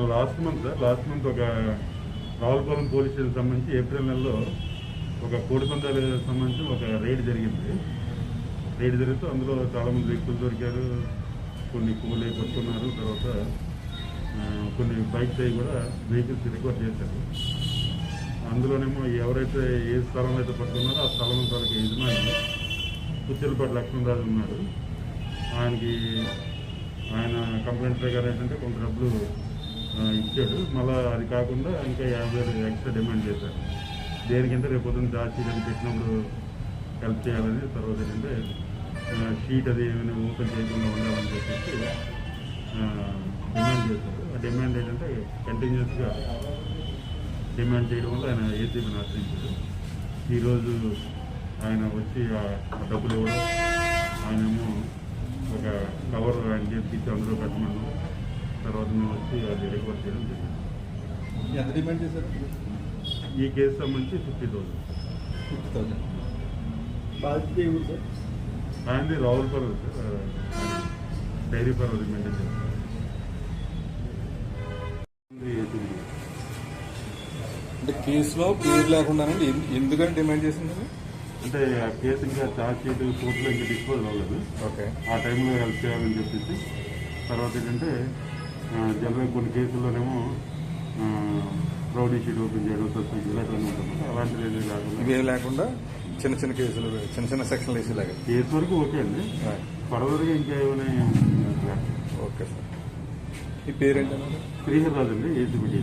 Last month sir last month ఒక Ravulapalem police station సంబంధించి April నెలలో ఒక కోడి పందాలకు సంబంధించి ఒక రైడ్ జరిగింది. రైడ్ జరిగితే అందులో చాలామంది వ్యక్తులు దొరికారు. కొన్ని కూలి పట్టుకున్నారు. తర్వాత కొన్ని బైక్స్ అవి కూడా వెహికల్స్ రికవర్ చేశారు. అందులోనేమో ఎవరైతే ఏ స్థలం అయితే పట్టుకున్నారో ఆ స్థలం వాళ్ళకి యజమాని కుచ్చెలపాటి లక్ష్మణరాజు ఉన్నాడు. ఆయనకి ఆయన కంప్లైంట్ ప్రకారం ఏంటంటే కొంత డబ్బులు ఇచ్చాడు. మళ్ళీ అది కాకుండా ఇంకా యాభై వేలు ఎక్స్ట్రా డిమాండ్ చేశారు. దేనికంటే రేపు పొద్దున్న ఛార్జ్ పెట్టినప్పుడు హెల్ప్ చేయాలని తర్వాత ఏంటంటే షీట్ అది ఏమైనా ఓపెన్ చేయకుండా ఉండాలని చెప్పేసి డిమాండ్ చేశారు. ఆ డిమాండ్ ఏంటంటే కంటిన్యూస్గా డిమాండ్ చేయడం వల్ల ఆయన ఏసీబీని ఆశ్రయించారు. ఈరోజు ఆయన వచ్చి ఆ డబ్బులు ఇవ్వడం ఆయనేమో ఒక కవర్ ఆయన చేసి అందులో పెట్టమన్నాం మేము వచ్చి అది రికార్డ్ చేయడం జరిగింది. ఎంత డిమాండ్ చేశారు? ఈ కేసు సంబంధించి ఫిఫ్టీ థౌసండ్. Fifty thousand. బాధ్యత ఏమి సార్? ఆయనది సార్ ఆయన డైరీ అది మెయింటైన్ చేస్తారు. అంటే కేసులో పేరు ఎన్- ఎందుకని డిమాండ్ చేసిందండి? అంటే ఆ కేసు ఇంకా ఛార్జ్ షీట్ కోర్టులో ఇంకా డిస్పోజ్ అవ్వలేదు. ఓకే. ఆ టైంలో హెల్ప్ చేయాలని చెప్పేసి తర్వాత ఏంటంటే జనరల్ కొన్ని కేసుల్లోనేమో ప్రౌడీ షీట్ ఓపెన్ చేయడం సస్పెండ్ ఇలాంటివన్నీ ఉంటుంది అలాంటివి ఏమీ కాకుండా ఇవేం లేకుండా చిన్న చిన్న కేసులు చిన్న చిన్న సెక్షన్లు వేసేలాగా. కేసు వరకు ఓకే అండి. ఫర్దర్గా ఇంకా ఏమైనా ఓకే సార్. ఈ పేరేంటన్నారు శ్రీహర్ రాజు అండి ఏసీబీ